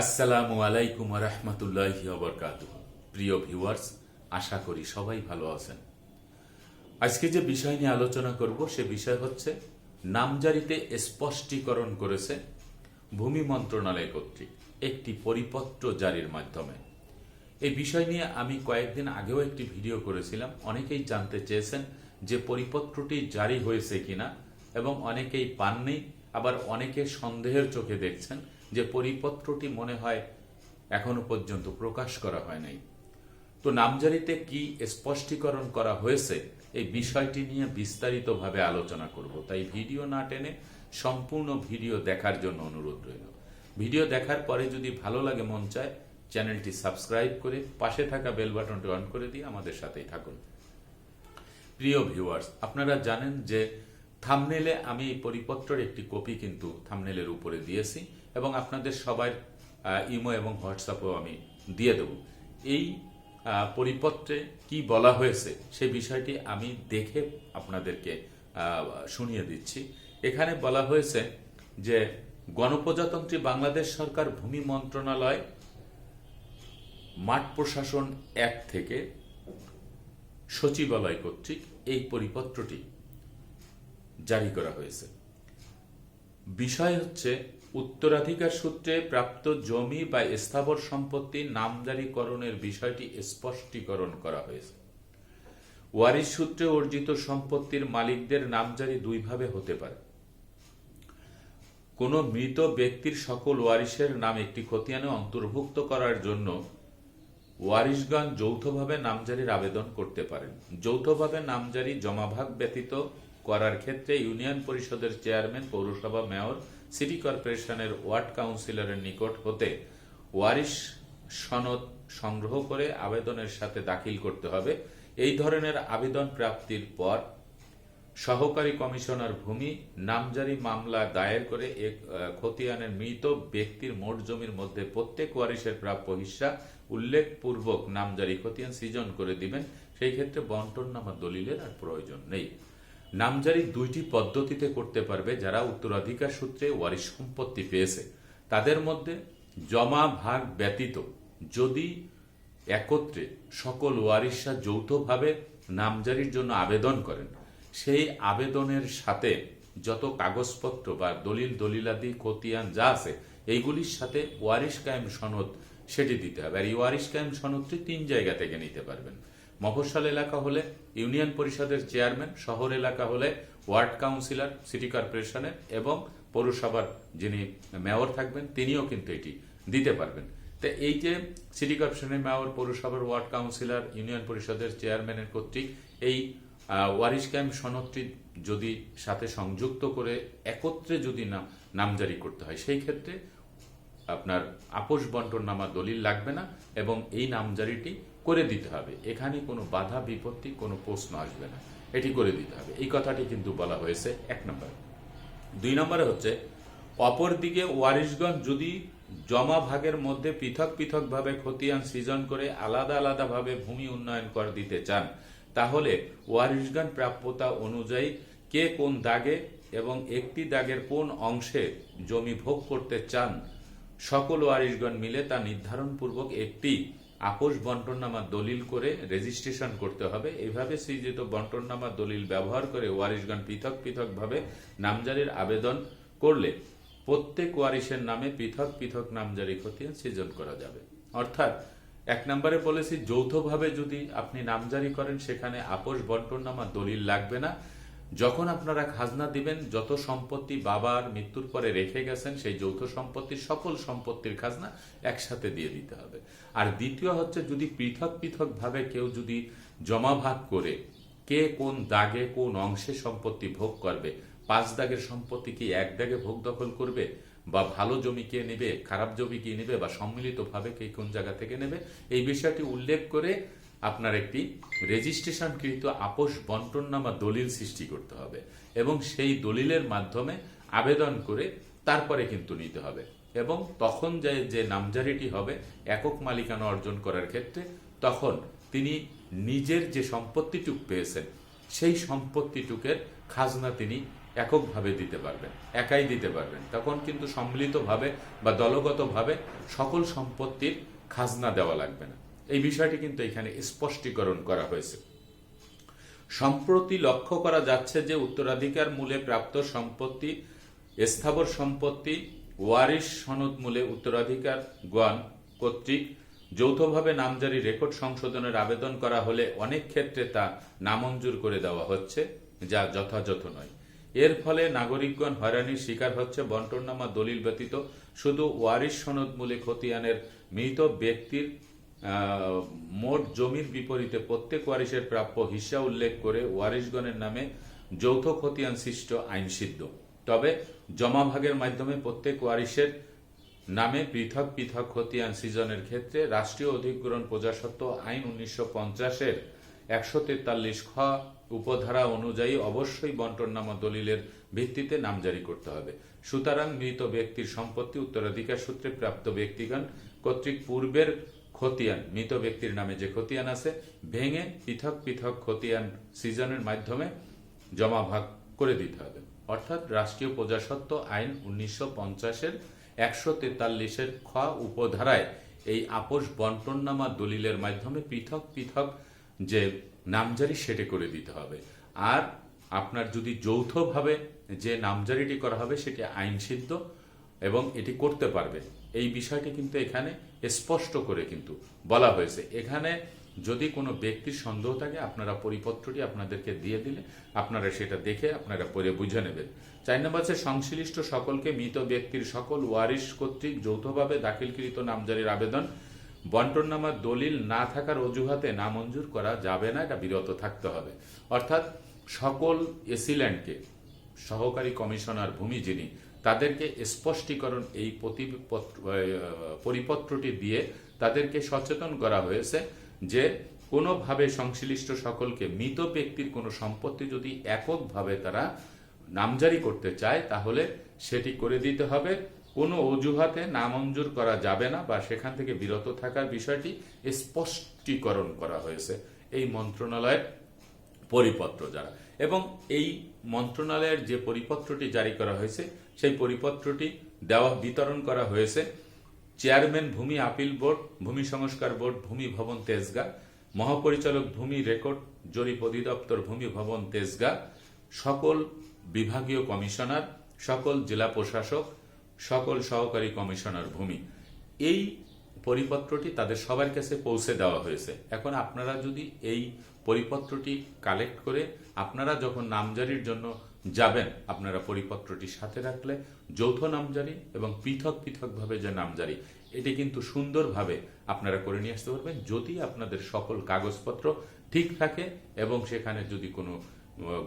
আসসালামু আলাইকুম রহমতুল্লাহ বরকাত প্রিয় ভিউয়ার্স, আশা করি সবাই ভালো আছেন। আজকে যে বিষয় নিয়ে আলোচনা করব, সে বিষয় হচ্ছে নামজারিতে স্পষ্টীকরণ করেছে ভূমি মন্ত্রণালয় কর্তৃক একটি পরিপত্র জারির মাধ্যমে। এই বিষয় নিয়ে আমি কয়েকদিন আগেও একটি ভিডিও করেছিলাম। অনেকেই জানতে চেয়েছেন যে পরিপত্রটি জারি হয়েছে কিনা এবং অনেকেই পাননি, আবার অনেকে সন্দেহের চোখে দেখছেন। যে পরিপত্রটি মনে হয় এখনও পর্যন্ত প্রকাশ করা হয় নাই। তো নামজারিতে কি স্পষ্টীকরণ করা হয়েছে, এই বিষয়টি নিয়ে বিস্তারিতভাবে আলোচনা করব। তাই ভিডিও না টেনে সম্পূর্ণ ভিডিও দেখার জন্য অনুরোধ রইল। ভিডিও দেখার পরে যদি ভালো লাগে, মন চায়, চ্যানেলটি সাবস্ক্রাইব করে পাশে থাকা বেল বাটনটি অন করে দিয়ে আমাদের সাথেই থাকুন। প্রিয় ভিউয়ার্স, আপনারা জানেন যে থামনেলে আমি এই পরিপত্রের একটি কপি কিন্তু থামনেলের উপরে দিয়েছি। এবং আপনাদের সবার ইমো এবং হোয়াটসঅ্যাপেও আমি দিয়ে দেব। এই পরিপত্রে কি বলা হয়েছে সেই বিষয়টি আমি দেখে আপনাদেরকে শুনিয়ে দিচ্ছি। এখানে বলা হয়েছে যে গণপ্রজাতন্ত্রী বাংলাদেশ সরকার ভূমি মন্ত্রণালয়, মাঠ প্রশাসন এক থেকে সচিবালয় কর্তৃক এই পরিপত্রটি জারি করা হয়েছে। বিষয় হচ্ছে উত্তরাধিকার সূত্রে প্রাপ্ত জমি বা স্থাবর সম্পত্তি নামজারিকরণের বিষয়টি স্পষ্টীকরণ করা হয়েছে। ওয়ারিশ সূত্রে অর্জিত সম্পত্তির মালিকদের নামজারি দুইভাবে হতে পারে। কোনো মৃত ব্যক্তির সকল ওয়ারিশের নাম একটি খতিয়ানে অন্তর্ভুক্ত করার জন্য ওয়ারিশগণ যৌথভাবে নামজারির আবেদন করতে পারেন। যৌথভাবে নামজারি জমাভাগ ব্যতীত করার ক্ষেত্রে ইউনিয়ন পরিষদের চেয়ারম্যান, পৌরসভা মেয়র সিটি কর্পোরেশনের ওয়ার্ড কাউন্সিলরের নিকট হতে ওয়ারিশ সনদ সংগ্রহ করে আবেদনের সাথে দাখিল করতে হবে। এই ধরনের আবেদন প্রাপ্তির পর সহকারী কমিশনার ভূমি নামজারি মামলা দায়ের করে এক খতিয়ানের মৃত ব্যক্তির মোট জমির মধ্যে প্রত্যেক ওয়ারিশের প্রাপ্য হিস্সা উল্লেখপূর্বক নামজারি খতিয়ান সৃজন করে দিবেন। সেই ক্ষেত্রে বন্টন নামা দলিলের আর প্রয়োজন নেই। নামজারি দুইটি পদ্ধতিতে করতে পারবে যারা উত্তরাধিকার সূত্রে ওয়ারিশ সম্পত্তি পেয়েছে। তাদের মধ্যে জমা ভাগ ব্যতীত যদি একত্রে সকল ওয়ারিশরা যৌথভাবে নামজারির জন্য আবেদন করেন, সেই আবেদনের সাথে যত কাগজপত্র বা দলিল দলিলাদি, খতিয়ান যা আছে, এইগুলির সাথে ওয়ারিশ কায়েম সনদ সেটি দিতে হবে। আর এই ওয়ারিশ কায়েম সনদটি তিন জায়গা থেকে নিতে পারবেন। মফস্বল এলাকা হলে, ইউনিয়ন পরিষদের চেয়ারম্যান, শহর এলাকা হলে, ওয়ার্ড কাউন্সিলর, সিটি কর্পোরেশনের এবং পৌরসভার যিনি মেয়র থাকবেন, তিনিও কিন্তু এটি দিতে পারবেন। তো এই যে সিটি কর্পোরেশনের মেয়র, পৌরসভার ওয়ার্ড কাউন্সিলর, ইউনিয়ন পরিষদের চেয়ারম্যানের কর্তৃক এই ওয়ারিশ ক্যাম্প সনদটি যদি সাথে সংযুক্ত করে একত্রে যদি নাম নামজারি করতে হয়, সেই ক্ষেত্রে আপনার আপোষ বন্টন নামা দলিল লাগবে না এবং এই নামজারিটি করে দিতে হবে। এখানে কোনো বাধা, বিপত্তি, কোনো প্রশ্ন আসবে না। এটি করে দিতে হবে। এই কথাটি কিন্তু বলা হয়েছে এক নম্বরে। দুই নম্বরে হচ্ছে, অপরদিকে ওয়ারিশগঞ্জ যদি জমা ভাগের মধ্যে পৃথক পৃথকভাবে খতিয়ান সৃজন করে আলাদা আলাদাভাবে ভূমি উন্নয়ন কর দিতে চান, তাহলে ওয়ারিশগঞ্জ প্রাপ্যতা অনুযায়ী কে কোন দাগে এবং একটি দাগের কোন অংশে জমি ভোগ করতে চান, সকল ওয়ারিশগণ মিলে তা নির্ধারণ পূর্বক একটি আপোষ বন্টননামা দলিল করে রেজিস্ট্রেশন করতে হবে। এভাবে সৃজিত বন্টননামা দলিল ব্যবহার করে ওয়ারিশগণ পৃথক পৃথকভাবে নামজারির আবেদন করলে প্রত্যেক ওয়ারিশের নামে পৃথক পৃথক নামজারি খতিয়ান সৃজন করা যাবে। অর্থাৎ এক নম্বরে বলেছি, যৌথভাবে যদি আপনি নামজারি করেন, সেখানে আপোষ বন্টননামা দলিল লাগবে না। যখন আপনারা খাজনা দিবেন, যত সম্পত্তি বাবার মৃত্যুর পরে রেখে গেছেন, সেই যৌথ সম্পত্তির সকল সম্পত্তির খাজনা একসাথে দিয়ে দিতে হবে। আর দ্বিতীয় হচ্ছে, যদি পৃথক পৃথক ভাবে কেউ যদি জমা ভাগ করে, কে কোন দাগে কোন অংশে সম্পত্তি ভোগ করবে, পাঁচ দাগের সম্পত্তি কি এক দাগে ভোগ দখল করবে, বা ভালো জমি কে নেবে, খারাপ জমি কে নেবে, বা সম্মিলিতভাবে কে কোন জায়গা থেকে নেবে, এই বিষয়টি উল্লেখ করে আপনার একটি রেজিস্ট্রেশনকৃত আপোষ বন্টননামা দলিল সৃষ্টি করতে হবে এবং সেই দলিলের মাধ্যমে আবেদন করে তারপরে কিন্তু নিতে হবে এবং তখন যে যে নামজারিটি হবে, একক মালিকানা অর্জন করার ক্ষেত্রে তখন তিনি নিজের যে সম্পত্তিটুক পেয়েছেন, সেই সম্পত্তিটুকের খাজনা তিনি এককভাবে দিতে পারবেন, একাই দিতে পারবেন। তখন কিন্তু সম্মিলিতভাবে বা দলগতভাবে সকল সম্পত্তির খাজনা দেওয়া লাগবে না। এই বিষয়টি কিন্তু এখানে স্পষ্টীকরণ করা হয়েছে। সম্প্রতি লক্ষ্য করা যাচ্ছে যে উত্তরাধিকার মূলে প্রাপ্ত সম্পত্তি, স্থাবর সম্পত্তি, ওয়ারিশ সনদ মূলে উত্তরাধিকার গণ কর্তৃক যৌথভাবে নামজারি রেকর্ড সংশোধনের আবেদন করা হলে অনেক ক্ষেত্রে তা নামঞ্জুর করে দেওয়া হচ্ছে, যা যথাযথ নয়। এর ফলে নাগরিকগণ হয়রানির শিকার হচ্ছে, বন্টননামা দলিল ব্যতীত শুধু ওয়ারিশ সনদ মূলে খতিয়ানের মৃত ব্যক্তির মোট জমির বিপরীতে প্রত্যেক ওয়ারিশের প্রাপ্য হিসা উল্লেখ করে ওয়ারিশগণের নামে যৌথ খতিয়ান সৃষ্ট আইন সিদ্ধ। তবে জমা ভাগের মাধ্যমে প্রত্যেক ওয়ারিশের নামে পৃথক পৃথক খতিয়ান সৃজনের ক্ষেত্রে রাষ্ট্রীয় অধিগ্রহণ প্রজাসত্ব আইন উনিশশো পঞ্চাশের একশো তেতাল্লিশ খ উপধারা অনুযায়ী অবশ্যই বন্টননামা দলিলের ভিত্তিতে নামজারি করতে হবে। সুতরাং মৃত ব্যক্তির সম্পত্তি উত্তরাধিকার সূত্রে প্রাপ্ত ব্যক্তিগণ কর্তৃক পূর্বের খতিয়ান, মৃত ব্যক্তির নামে যে খতিয়ান আছে, ভেঙে পৃথক পৃথক খতিয়ান সিজনের মাধ্যমে জমা ভাগ করে দিতে হবে। অর্থাৎ রাষ্ট্রীয় প্রজাসত্ব আইন উনিশশো পঞ্চাশের একশো তেতাল্লিশের খ উপধারায় এই আপোষ বন্টননামা দলিলের মাধ্যমে পৃথক পৃথক যে নামজারি সেটে করে দিতে হবে। আর আপনার যদি যৌথভাবে যে নামজারিটি করা হবে, সেটি আইন সিদ্ধ এবং এটি করতে পারবে। এই বিষয়টি কিন্তু এখানে স্পষ্ট করে কিন্তু বলা হয়েছে। এখানে যদি কোনো ব্যক্তির সন্দেহ থাকে, আপনারা পরিপত্রটি আপনাদেরকে দিয়ে দিলে আপনারা সেটা দেখে আপনারা পরে বুঝে নেবেন। চার নম্বর হচ্ছে সংশ্লিষ্ট সকলকে মৃত ব্যক্তির সকল ওয়ারিশ কর্তৃক যৌথভাবে দাখিলকৃত নামজারির আবেদন। বন্টননামার দলিল না থাকার অজুহাতে নামঞ্জুর করা যাবে না, এটা বিরত থাকতে হবে। অর্থাৎ সকল এসিল্যান্ডকে সহকারী কমিশনার ভূমি যিনি তাদেরকে স্পষ্টীকরণ এই পরিপত্রটি দিয়ে তাদেরকে সচেতন করা হয়েছে যে কোনোভাবে সংশ্লিষ্ট সকলকে মৃত ব্যক্তির কোনো সম্পত্তি যদি এককভাবে তারা নামজারি করতে চায়, তাহলে সেটি করে দিতে হবে। কোনো অজুহাতে নামঞ্জুর করা যাবে না বা সেখান থেকে বিরত থাকার বিষয়টি স্পষ্টীকরণ করা হয়েছে। এই মন্ত্রণালয়ের পরিপত্র যারা এবং এই মন্ত্রণালয়ের যে পরিপত্রটি জারি করা হয়েছে, সেই পরিপত্রটি দেওয়া, বিতরণ করা হয়েছে চেয়ারম্যান ভূমি আপিল বোর্ড, ভূমি সংস্কার বোর্ড, ভূমি ভবন তেজগাঁ, মহাপরিচালক ভূমি রেকর্ড, জরিপ অধিদপ্তর, ভূমি ভবন তেজগাঁ, সকল বিভাগীয় কমিশনার, সকল জেলা প্রশাসক, সকল সহকারী কমিশনার ভূমি। এই পরিপত্রটি তাদের সবার কাছে পৌঁছে দেওয়া হয়েছে। এখন আপনারা যদি এই পরিপত্রটি কালেক্ট করে আপনারা যখন নামজারির জন্য যাবেন, আপনারা পরিপত্রটি সাথে রাখলে যৌথ নামজারি এবং পৃথক পৃথকভাবে যে নামজারি, এটি কিন্তু সুন্দরভাবে আপনারা করে নিয়ে আসতে পারবেন যদি আপনাদের সকল কাগজপত্র ঠিক থাকে এবং সেখানে যদি কোনো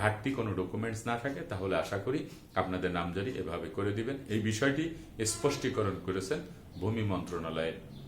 ঘাটতি কোনো ডকুমেন্টস না থাকে, তাহলে আশা করি আপনাদের নামজারি এভাবে করে দিবেন। এই বিষয়টি স্পষ্টীকরণ করেছেন ভূমি মন্ত্রণালয়ের